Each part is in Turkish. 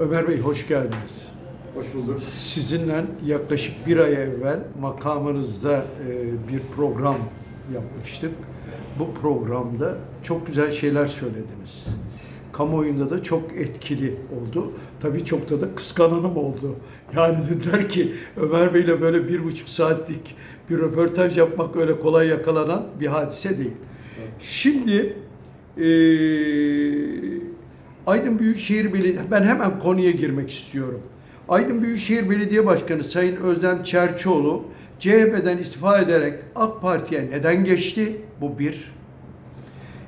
Ömer Bey hoş geldiniz. Hoş bulduk. Sizinle yaklaşık bir ay evvel makamınızda e, bir program yapmıştık. Bu programda çok güzel şeyler söylediniz. Kamuoyunda da çok etkili oldu. Tabii çok da da kıskananım oldu. Yani dediler ki Ömer Bey'le böyle bir buçuk saatlik bir röportaj yapmak öyle kolay yakalanan bir hadise değil. Şimdi eee Aydın Büyükşehir Belediye, ben hemen konuya girmek istiyorum. Aydın Büyükşehir Belediye Başkanı Sayın Özlem Çerçioğlu CHP'den istifa ederek AK Parti'ye neden geçti? Bu bir.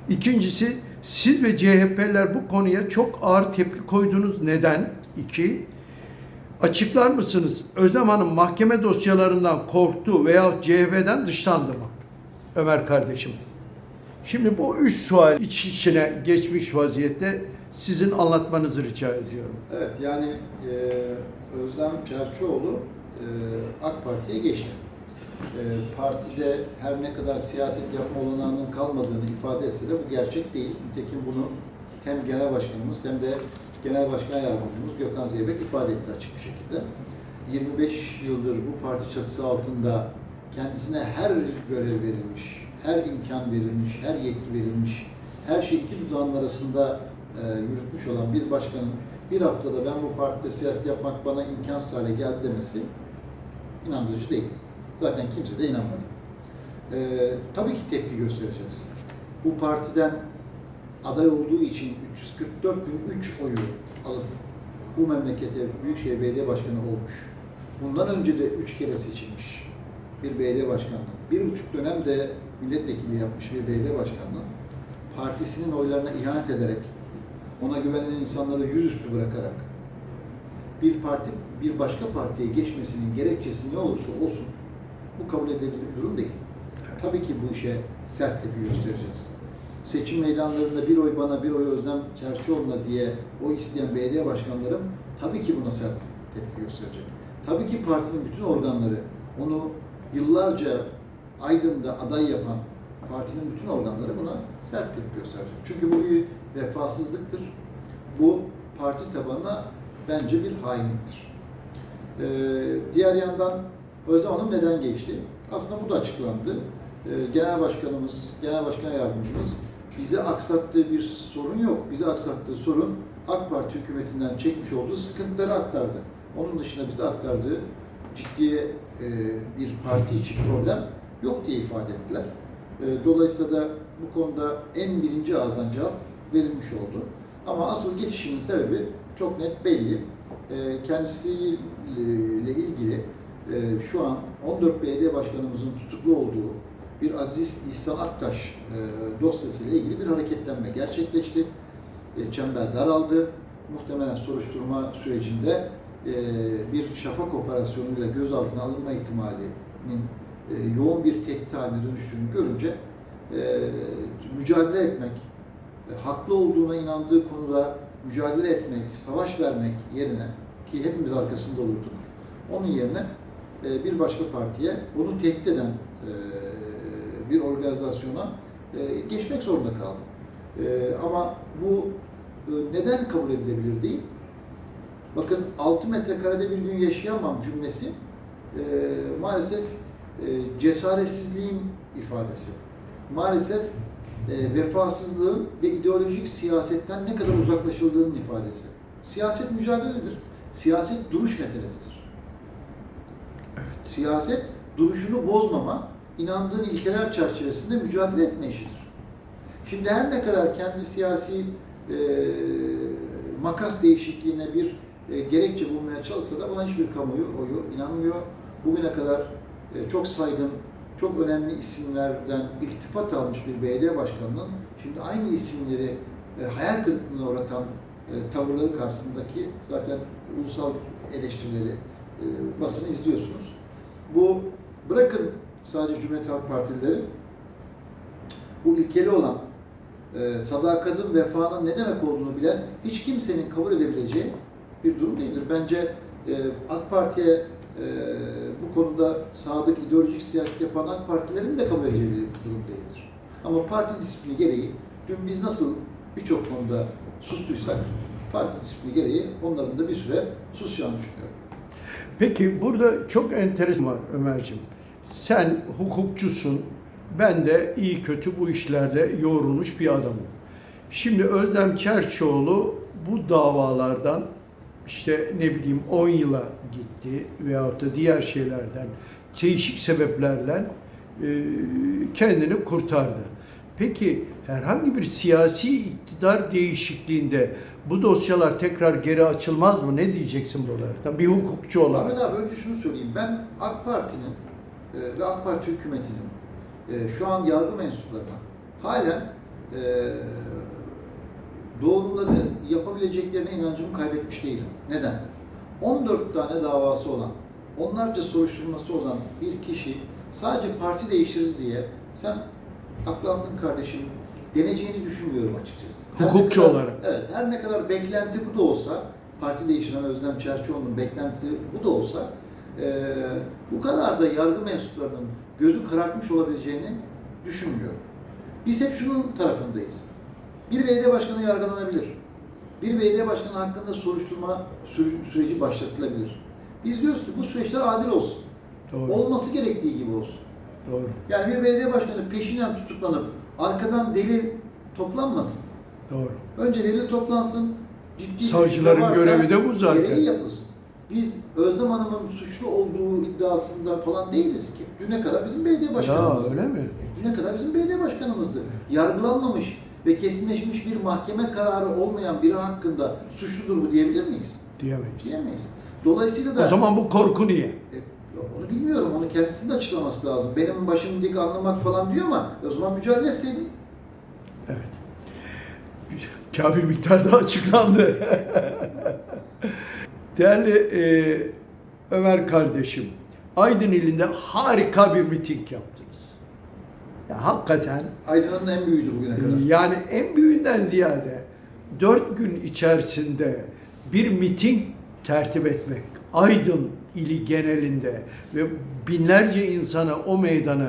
İkincisi, siz ve CHP'liler bu konuya çok ağır tepki koydunuz. Neden? İki. Açıklar mısınız? Özlem Hanım mahkeme dosyalarından korktu veya CHP'den dışlandı mı? Ömer kardeşim. Şimdi bu üç sual iç içine geçmiş vaziyette sizin anlatmanızı rica ediyorum. Evet yani e, Özlem Çerçioğlu e, AK Parti'ye geçti. E, partide her ne kadar siyaset yapma olanağının kalmadığını ifade etse de bu gerçek değil. Nitekim bunu hem genel başkanımız hem de genel başkan yardımcımız Gökhan Zeybek ifade etti açık bir şekilde. 25 yıldır bu parti çatısı altında kendisine her görev verilmiş, her imkan verilmiş, her yetki verilmiş, her şey iki dudağın arasında e, yürütmüş olan bir başkanın bir haftada ben bu partide siyaset yapmak bana imkansız hale geldi demesi inandırıcı değil. Zaten kimse de inanmadı. E, tabii ki tepki göstereceğiz. Bu partiden aday olduğu için 344 bin 3 oyu alıp bu memlekete Büyükşehir Belediye Başkanı olmuş. Bundan önce de üç kere seçilmiş bir belediye başkanlığı. Bir buçuk dönem de milletvekili yapmış bir belediye başkanlığı. Partisinin oylarına ihanet ederek, ona güvenen insanları yüzüstü bırakarak bir parti bir başka partiye geçmesinin gerekçesi ne olursa olsun bu kabul edilebilir bir durum değil. Tabii ki bu işe sert tepki göstereceğiz. Seçim meydanlarında bir oy bana, bir oy Özlem Çerçioğlu'na diye oy isteyen belediye başkanlarım tabii ki buna sert tepki gösterecek. Tabii ki partinin bütün organları onu yıllarca Aydın'da aday yapan partinin bütün organları buna sert tepki gösterecek. Çünkü bu bir vefasızlıktır. Bu parti tabanına bence bir hainliktir. Ee, diğer yandan Özlem Hanım neden geçti? Aslında bu da açıklandı. Ee, Genel Başkanımız, Genel Başkan Yardımcımız bize aksattığı bir sorun yok. Bize aksattığı sorun AK Parti hükümetinden çekmiş olduğu sıkıntıları aktardı. Onun dışında bize aktardığı ciddi e, bir parti içi problem yok diye ifade ettiler. E, Dolayısıyla da bu konuda en birinci ağızdan cevap verilmiş oldu. Ama asıl geçişimin sebebi çok net belli. E, Kendisiyle ilgili e, şu an 14 belediye başkanımızın tutuklu olduğu bir Aziz İhsan Aktaş e, dosyasıyla ilgili bir hareketlenme gerçekleşti. E, Çember daraldı. Muhtemelen soruşturma sürecinde e, bir şafak operasyonuyla gözaltına alınma ihtimalinin yoğun bir tehdit haline dönüştüğünü görünce mücadele etmek, haklı olduğuna inandığı konuda mücadele etmek, savaş vermek yerine ki hepimiz arkasında olurduk. Onun yerine e, bir başka partiye bunu tehdit eden e, bir organizasyona e, geçmek zorunda kaldı. E, ama bu neden kabul edilebilir değil? Bakın 6 metrekarede bir gün yaşayamam cümlesi maalesef e, cesaretsizliğin ifadesi. Maalesef e, vefasızlığın ve ideolojik siyasetten ne kadar uzaklaşıldığının ifadesi. Siyaset mücadeledir. Siyaset duruş meselesidir. Siyaset duruşunu bozmama, inandığın ilkeler çerçevesinde mücadele etme işidir. Şimdi her ne kadar kendi siyasi e, makas değişikliğine bir e, gerekçe bulmaya çalışsa da buna hiçbir kamuoyu oyu inanmıyor. Bugüne kadar e, çok saygın, çok önemli isimlerden iltifat almış bir belediye başkanının şimdi aynı isimleri e, hayal kırıklığına uğratan e, tavırları karşısındaki zaten ulusal eleştirileri e, basını izliyorsunuz. Bu bırakın sadece Cumhuriyet Halk Partilileri bu ilkeli olan e, sadakatin, vefanın ne demek olduğunu bilen hiç kimsenin kabul edebileceği bir durum değildir. Bence e, AK Parti'ye e, bu konuda sadık ideolojik siyaset yapan AK Partilerin de kabul edeceği bir durum değildir. Ama parti disiplini gereği dün biz nasıl birçok konuda sustuysak parti disiplini gereği onların da bir süre susacağını düşünüyorum. Peki burada çok enteresan var Ömerciğim. Sen hukukçusun, ben de iyi kötü bu işlerde yoğrulmuş bir adamım. Şimdi Özlem Çerçioğlu bu davalardan işte ne bileyim 10 yıla gitti veyahut da diğer şeylerden değişik sebeplerle kendini kurtardı. Peki herhangi bir siyasi iktidar değişikliğinde bu dosyalar tekrar geri açılmaz mı? Ne diyeceksin buralarda? Bir hukukçu olarak. Ahmet abi önce şunu söyleyeyim. Ben AK Parti'nin ve AK Parti hükümetinin şu an yargı mensuplarına halen doğruları yapabileceklerine inancımı kaybetmiş değilim. Neden? 14 tane davası olan, onlarca soruşturması olan bir kişi sadece parti değiştirir diye sen aklandın kardeşim deneceğini düşünmüyorum açıkçası. Her Hukukçu kadar- olarak. Evet, her ne kadar beklenti bu da olsa, parti değiştiren Özlem Çerçioğlu'nun beklentisi bu da olsa, eee, bu kadar da yargı mensuplarının gözü karartmış olabileceğini düşünmüyorum. Biz hep şunun tarafındayız. Bir belediye başkanı yargılanabilir. Bir belediye başkanı hakkında soruşturma süreci başlatılabilir. Biz diyoruz ki bu süreçler adil olsun. Doğru. Olması gerektiği gibi olsun. Doğru. Yani bir belediye başkanı peşinden tutuklanıp arkadan delil toplanmasın. Doğru. Önce delil toplansın. Ciddi Savcıların varsa görevi de bu zaten. gereği yapılsın. Biz Özlem Hanım'ın suçlu olduğu iddiasında falan değiliz ki. Düne kadar bizim belediye Ya başkanımızdı. öyle mi? Düne kadar bizim belediye başkanımızdı. Yargılanmamış ve kesinleşmiş bir mahkeme kararı olmayan biri hakkında suçludur bu diyebilir miyiz? Diyemeyiz. Diyemeyiz. Dolayısıyla da O zaman bu korku niye? e, onu bilmiyorum. Onu kendisinin de açıklaması lazım. Benim başım dik anlamak falan diyor ama o zaman mücadele etseydin. Evet. Kafi miktarda açıklandı. Değerli e, Ömer kardeşim, Aydın ilinde harika bir miting yaptınız. Ya hakikaten Aydın'ın en büyüğüydü bugüne kadar. yani en büyüğünden ziyade dört gün içerisinde bir miting tertip etmek, Aydın ili genelinde ve binlerce insanı o meydanı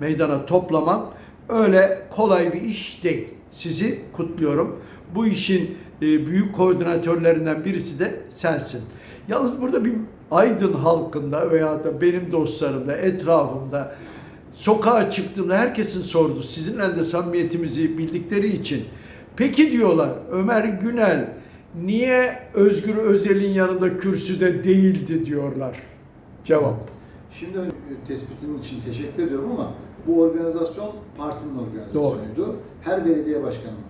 meydana toplamak öyle kolay bir iş değil. Sizi kutluyorum. Bu işin e, büyük koordinatörlerinden birisi de sensin. Yalnız burada bir Aydın halkında veya da benim dostlarımda, etrafımda sokağa çıktığımda herkesin sordu. Sizinle de samimiyetimizi bildikleri için. Peki diyorlar Ömer Günel niye Özgür Özel'in yanında kürsüde değildi diyorlar. Cevap. Şimdi tespitin için teşekkür ediyorum ama bu organizasyon partinin organizasyonuydu. Her belediye başkanımın,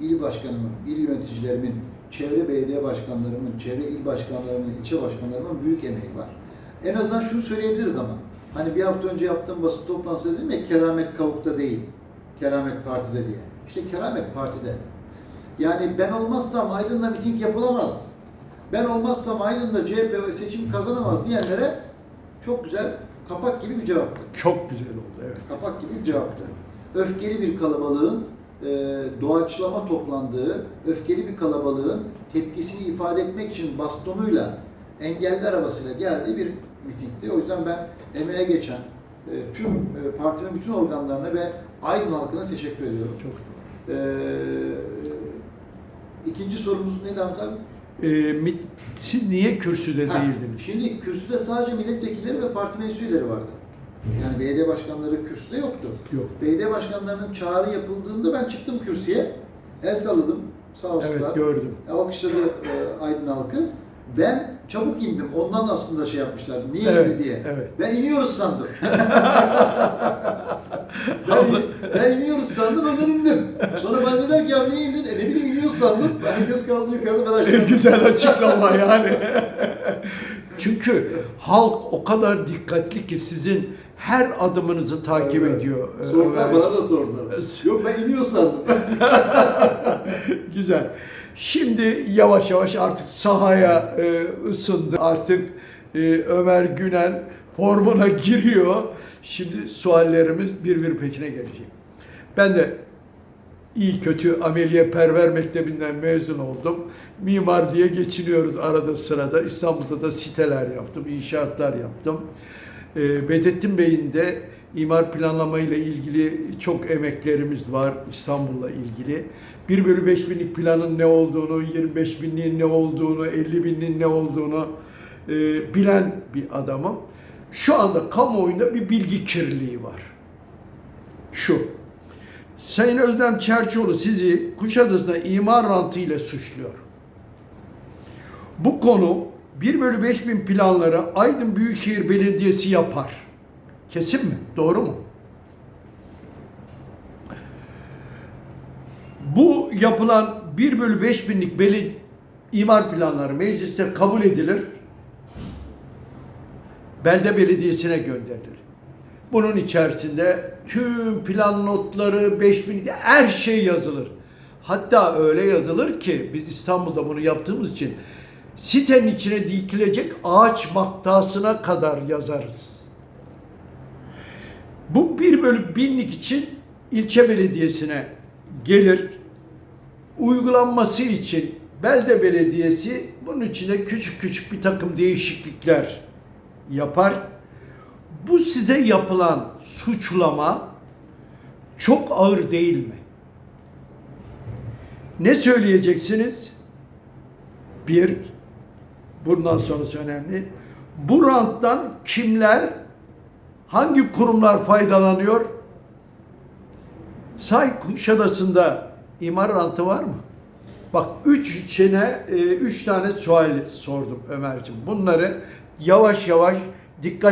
il başkanımın, il yöneticilerimin, çevre belediye başkanlarımın, çevre il başkanlarımın, ilçe başkanlarımın büyük emeği var. En azından şunu söyleyebiliriz ama. Hani bir hafta önce yaptığım basın toplantısı dedim ya keramet kavukta değil, keramet partide diye. İşte keramet partide. Yani ben olmazsam Aydın'da miting yapılamaz. Ben olmazsam Aydın'da CHP seçim kazanamaz diyenlere çok güzel kapak gibi bir cevaptı. Çok güzel oldu evet. Kapak gibi bir cevaptı. Öfkeli bir kalabalığın e, doğaçlama toplandığı, öfkeli bir kalabalığın tepkisini ifade etmek için bastonuyla engelli arabasıyla geldiği bir mitingdi. O yüzden ben emeğe geçen e, tüm e, partinin bütün organlarına ve Aydın halkına teşekkür ediyorum. Çok doğru. E, ikinci sorumuz neydi Ahmet abi? Mit- siz niye kürsüde Ha, değildiniz? Şimdi kürsüde sadece milletvekilleri ve parti meclis üyeleri vardı. Yani belediye başkanları kürsüde yoktu. Yok. Belediye başkanlarının çağrı yapıldığında ben çıktım kürsüye. El salladım. Sağ olsunlar. Evet gördüm. Alkışladı e, Aydın halkı. Ben çabuk indim. Ondan aslında şey yapmışlar. Niye Evet, indi diye. evet. Ben iniyoruz sandım. ben, ben iniyoruz sandım önden indim. Sonra ben dediler ki ya niye indin? E ne bileyim iniyoruz sandım. Herkes kaldı yukarıda ben En aşağıda. güzel açıklama yani. Çünkü halk o kadar dikkatli ki sizin her adımınızı takip Evet. ediyor. e, Sordular Ömer. bana da sordular. Yok ben iniyor sandım. Güzel. Şimdi yavaş yavaş artık sahaya e, ısındı. Artık e, Ömer Günel formuna giriyor. Şimdi suallerimiz bir bir peşine gelecek. Ben de iyi kötü ameliye perver mektebinden mezun oldum. Mimar diye geçiniyoruz arada sırada. İstanbul'da da siteler yaptım, inşaatlar yaptım. E, Bedrettin Bey'in de imar planlama ile ilgili çok emeklerimiz var İstanbul'la ilgili. 1 bölü 5 binlik planın ne olduğunu, 25 binliğin ne olduğunu, 50 binliğin ne olduğunu e, bilen bir adamım. Şu anda kamuoyunda bir bilgi kirliliği var. Şu. Sayın Özlem Çerçioğlu sizi Kuşadası'na imar rantı ile suçluyor. Bu konu 1 bölü 5 bin planları Aydın Büyükşehir Belediyesi yapar. Kesin mi? Doğru mu? Bu yapılan 1 bölü 5 binlik beli imar planları mecliste kabul edilir. Belde belediyesine gönderilir. Bunun içerisinde tüm plan notları, 5000 her şey yazılır. Hatta öyle yazılır ki biz İstanbul'da bunu yaptığımız için sitenin içine dikilecek ağaç maktasına kadar yazarız. Bu bir bölü binlik için ilçe belediyesine gelir. Uygulanması için belde belediyesi bunun içine küçük küçük bir takım değişiklikler yapar. Bu size yapılan suçlama çok ağır değil mi? Ne söyleyeceksiniz? Bir, bundan sonrası önemli. Bu ranttan kimler, hangi kurumlar faydalanıyor? Say Kuşadası'nda imar rantı var mı? Bak üç içine e, üç tane sual sordum Ömerciğim. Bunları yavaş yavaş dikkat